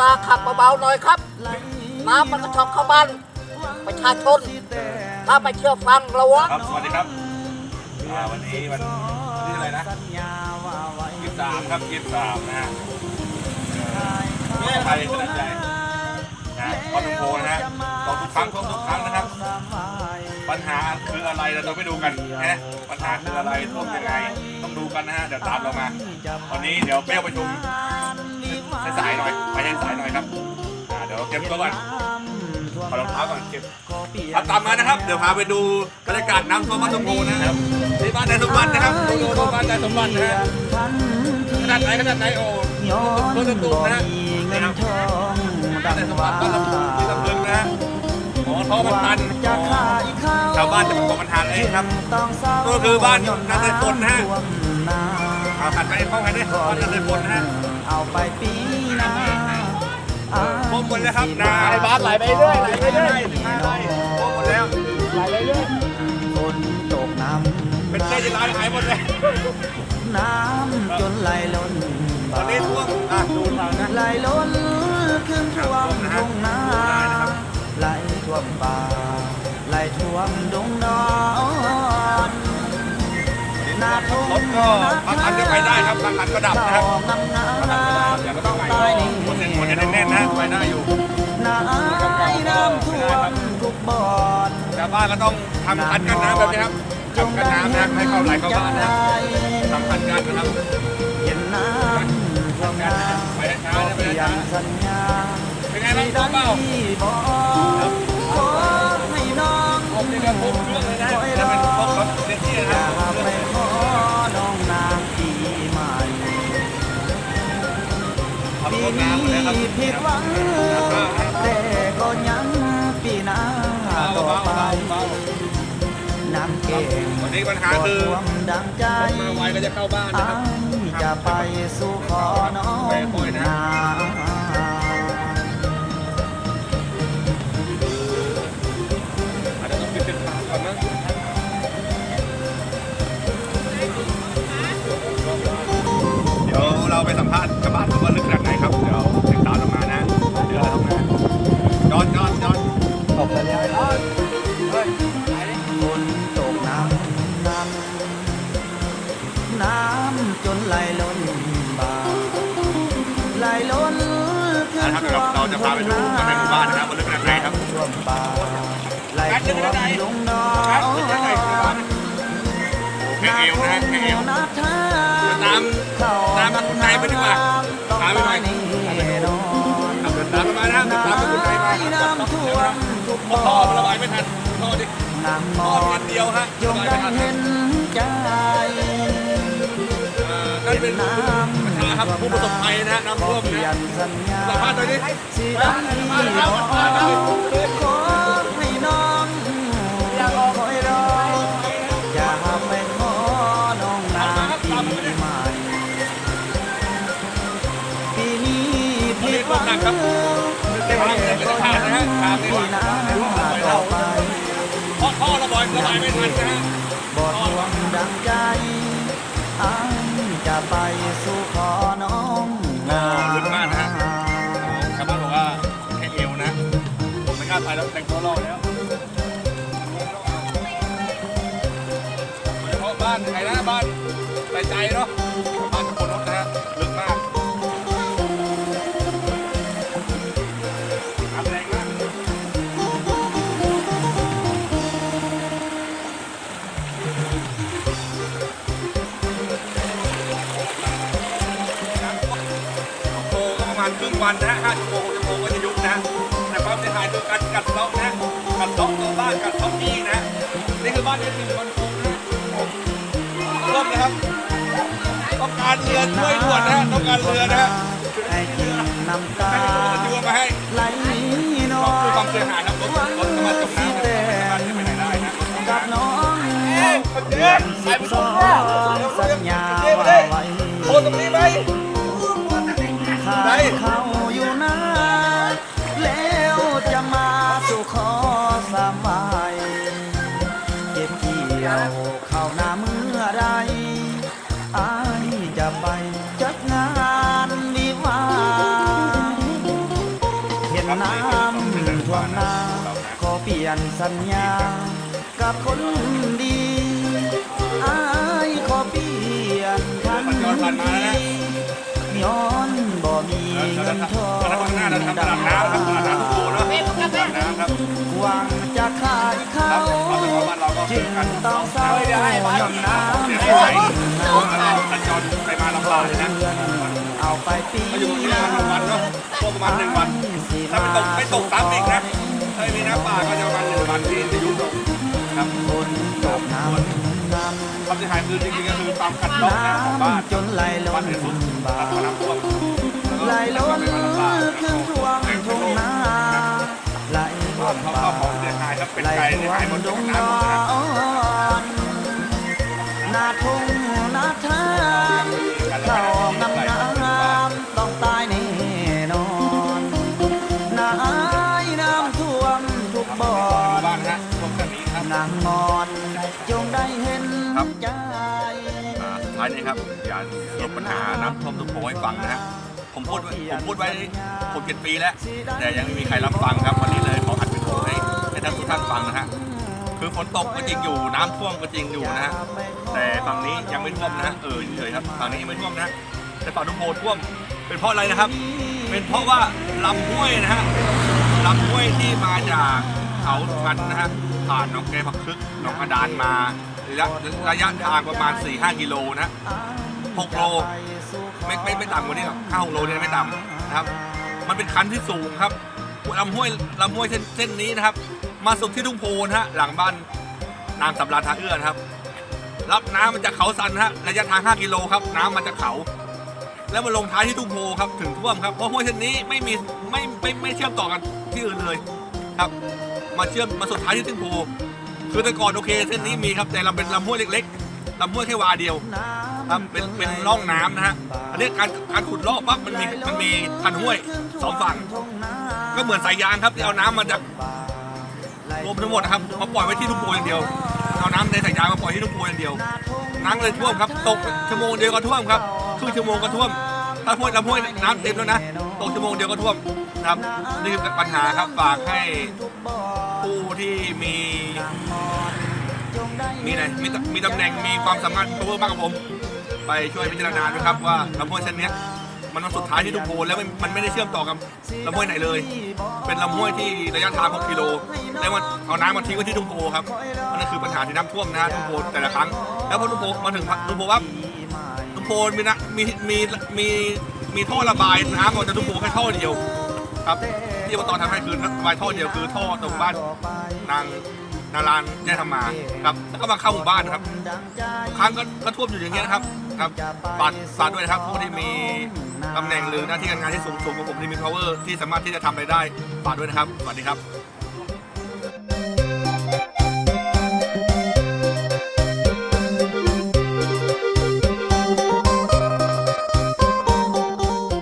ราขับเบาๆหน่อยครับ น้ำมันกระชอกเข้าบ้านประชาชน ถ้าไปเชื่อฟังระวังครับ สวัสดีครับอ่าวันนี้วันที่อะไรนะยี่สามครับยี่สามนะฮะเอ่อไปขนาดใหญ่นะพอทุกโพนะฮะตองทุกครั้งท่วมทุกครั้งนะครับ ปัญหาคืออะไรเราต้องไปดูกันนะปัญหาคืออะไรท่วมยังไง ต้องดูกันนะฮะ เดี๋ยวตามเรามา วันนี้เดี๋ยวเปรี้ยวประชุม สายๆหน่อยไปสายหน่อยครับอ่าเดี๋ยวเก็บตัวก่อนขอรองเท้าก่อนเก็บครับตามมานะครับ เดี๋ยวพาไปดูบรรยากาศน้ำท่วมบ้านสมบูรณ์นะครับที่บ้านนายสมบัตินะครับดูดูบ้านนายสมบัตินะฮะขนาดไหนขนาดไหนโอ้ย้อนต้นตูมนะฮะนะครับทองบ้านนายสมบัติบ้านลำพูที่ลำพึงนะฮะหมอท้อมันตันชาวบ้านจะมาเกาะมันทานเองครับก็คือบ้านนาตาลพลนะฮะท่วมนาเอาขัดไปเข้าไปด้วยบ้านนายพลนะฮะ หมดแล้วครับนาไอ้บาสไหลไปเรื่อยไหลไปเรื่อยนาไร่พวมหมดแล้วไหลไปเรื่อยฝนตกน้ำเป็นเส้นที่ร้านหายหมดเลยน้ำจนไหลล้นตอนนี้ท่วมอะดูทางนะไหลล้นขึ้นท่วมนะทุ่งนาได้นะครับไหลท่วมป่าไหลท่วมดงนอนนาทุ่งรถก็บางคันก็ไปได้ครับบางคันก็ดับนะครับงามงาบางคันก็ดับมอย่างก็ต้องไปใต้นี่ห มันจะแน่นๆนะไว้หน้าอยู่น้ำน้ำท่วมทุกบ่อนชาวบ้านก็ต้องทำคันกั้นน้ำแบบนี้ครับทำกั้นน้ำนะให้เข้าไหลเข้าบ้านนะทำคันกั้นนะครับเย็นน้ำท่วมน้ำไปช้าไปช้าเป็นไงบ้างครับเปล่า ผิดหวังแต่ก็ยังปีหน้าต่อไปน้ำเก่งวันนี้ปัญหาคือท่วมดังใจมาไวก็จะเข้าบ้านนะครับจะไปสู่ขอน้องนะนา จนไหลล้นบ่าไหลล้นขึ้นนะครับท่เดี๋ยววเรามเราจะพาไปดูกันในหมู่บ้านนะครับว่าลึกขนาดไหนครับ ท่วมป่าไหลท่วมลงนอครับนลึกขนาดไหนครับแค่เอวนะฮะแค่เอวน้ำท่าน้ำน้ำมาคุณนายไปดีกว่าพาไปหน่อยแน่นอนขับเดินตามกันมานะเดินตามไปคุณนายมาน้ำท่วมทุกเพราะท่อมันระบายไม่ทันท่อดิน้ำมท่ออมีอันนเดียวฮะจระงบายได้ไม่ทันเห็นใจ เอ่อนั่นเป็นประชาครับผู้ประสบภัยนะฮะน้ำท่วมเปลี่ยนะสัญญาสัมภาษณ์หน่อยดิสีดำที่บอกขอให้น้องคอยรออย่าไปขอน้องนางปีใหม่ปีนี้ผิดหวังแต่ก็ยังปีหน้าต่อไปเพราะท่อระบายระบายไม่ทันนะฮะบอดหวงดังใจอ้าย จะไปสู่ขอน้องนาลึกมากนะฮะชาวบ้านบอกว่าแค่เอวนะผมไม่กล้าไปแล้วแต่งตัวรอแล้วโดยเฉพาะบ้านใครนะบ้านใส่ใจเนาะบ้านทุกคนนะฮะ ระมาณครึ่งวันนะฮะห้าชั่วโมงหกชั่วโมงก็จะยุบนะแต่ความเสียหายคือการกัดเซาะนะกัดเซาะตัวบ้านกัดเซาะที่นะนี่คือบ้านเอสิวันคงนะร่มนะครับต้องการเรือช่วยด่วนนะฮะต้องการเรือนะฮะให้กินน้ำตาให้ตำรวจเรือมาให้ไหลนอคือนความเสียหายนะรถรถสามารถจมน้ำได้ไม่สามารถจะไปไหนได้นะกับน้องเดือนสิบสองสั ยวข้าวหน้าเมื่อไรอายจะไปจัดงานวิวาเห็นน้ำท่วมนาขอเปลี่ยนสัญญา กับคนดีอายขอเปลี่ยนทันทีย้อนบ่มีเงินทองดังน้ำ น้ำทุกโบเนาะตลาดน้ำครับหวังจะขายข้าครับวเราเป็นบ้านเราก็จึเป็นงกันต้องเศร้าย้อนน้ำเดี๋ยวใจให้ไหนสัญจรไปมาลำบากเลยนะเอาไปปีมาอยู่ตรงนี้ประมาณหนึ่งวันเนาะช่วงประมาณหนึ่งวันถ้าไม่ตกไม่ตกซ้ำอีกนะถ้าไม่มีน้ำป่าก็จะประมาณหนึ่งวันที่จะยุบลงครับฝนตกน้ำน้ำความเสียหายคือจริงๆก็คือความกัดเซาะนะของบ้านจนไหลล้บ้านนเดือดสุดบ่าครับน้ำท่วมไหลล้นแล้วก็ขึ้นท่ว เป็นไหลไก่ท่เสียวหายมหมดดทุกงน้ำหมดนะนนาทุ่งนาทางเข้างำน้ำต้องตายแน่นอนน้ำน้ำท่วมทุกบ่อบ้านนะท่วมแบบนี้ครับนางมอนจงได้เห็นครับใจอ่าสุดท้ายนี้ครับอย่าสรุปปัญหาน้ำท่วมทุกโผให้ฟังนะฮะผมพูดไว้ผมพูดไว้หกเจ็ดปีแล้ว แต่ยังไม่มีใครรับฟังครับวันนี้เลยขออัดวิดีโอให้ให้ ท่านทุกท่านฟังนะฮะคือฝนตกก็จริงอยู่น้ำท่วมก็จริงอยู่นะฮะแต่ฝั่งนี้ยังไม่ท่วมนะฮะเออเฉยๆครับฝั่งนี้ยังไม่ท่วมนะฮะแต่ฝั่งทุกโพท่วม เป็นเพราะอะไรนะครับ เป็นเพราะว่าลำห้วยนะฮะลำห้วยที่มาจากเขาชันนะฮะผ่านหนองแกผักคึกหนองกระดานมาระยะระยะทางประมาณ 4-5 กิโลนะ6โลไม่ไม่ไม่ต่ำกว่านี้หรอกห้าหกโลเนี่ยไม่ต่ำนะครับ มันเป็นคันที่สูงครับลำห้วยลำห้วยเส้นเส้นนี้นะครับ มาสุดที่ทุ่งโพนะฮะหลังบ้านนางสำราญทาเอื้อนะครับ รับน้ำมาจากเขาสันนะฮะระยะทาง 5 กิโลครับ น้ำมาจากเขา แล้วมาลงท้ายที่ทุ่งโพครับถึงท่วมครับเพราะห้วยเส้นนี้ไม่มีไม่ไม่ไม่เชื่อมต่อกันที่อื่นเลยครับ มาเชื่อมมาสุดท้ายที่ทุ่งโพคือแต่ก่อนโอเคเส้นนี้มีครับแต่เราเป็นลำห้วยเล็กๆลำห้วยแค่วาเดียวครับเป็นเป็นร่องน้ำนะฮะอันนี้การการขุดลอกปั๊บมันมีมันมีพันห้วยสองฝั่งก็เหมือนสายยางครับที่เอาน้ำมาจาก รวมทั้งหมดนะครับมาปล่อยไว้ที่ทุ่งโพอย่างเดียว เอาน้ำในสายยางมาปล่อยที่ทุ่งโพอย่างเดียวน้ำเลยท่วมครับ ตกชั่วโมงเดียวก็ท่วมครับครึ่งชั่วโมงก็ท่วม ถ้าห้วยลำห้วยน้ำเต็มแล้วนะ ตกชั่วโมงเดียวก็ท่วมนะครับนี่คือปัญหาครับฝากให้ผู้ที่มีมีไหนมีตมีตำแหน่งมีความสามารถตัวมากกว่าผม ไปช่วยพิจารณาด้วยครับว่าลำห้วยเส้นเนี้ย มันสุดท้ายที่ทุ่งโพแล้วมันมันไม่ได้เชื่อมต่อกับลำห้วยไหนเลย เป็นลำห้วยที่ระยะทาง6กิโลแล้วมันเอาน้ำมาทิ้งไว้ที่ทุ่งโพครับอันนั่นคือปัญหาที่น้ำท่วมนะฮะทุ่งโพแต่ละครั้ง แล้วพอทุ่งโพมาถึงทุ่งโพปั๊บทุ่งโพมีนะมีมีมีมีท่อระบายน้ำออกจากทุ่งโพแค่ท่อเดียวครับที่อบตทำให้คือระบายท่อเดียวคือท่อตรงบ้านนางนารานแย่ทำมาครับแล้วก็มาเข้าหมู่บ้านครับครั้งก็ก็ท่วมอยู่อย่างเงี้ยนะครับครับฝากฝากด้วยนะครับผู้ที่มี ตำแหน่งหรือหน้าที่การงานที่สูงสูงกว่าผมที่มี power ที่สามารถที่จะทำอะไรได้ฝากด้วยนะครับสวัสดีครับ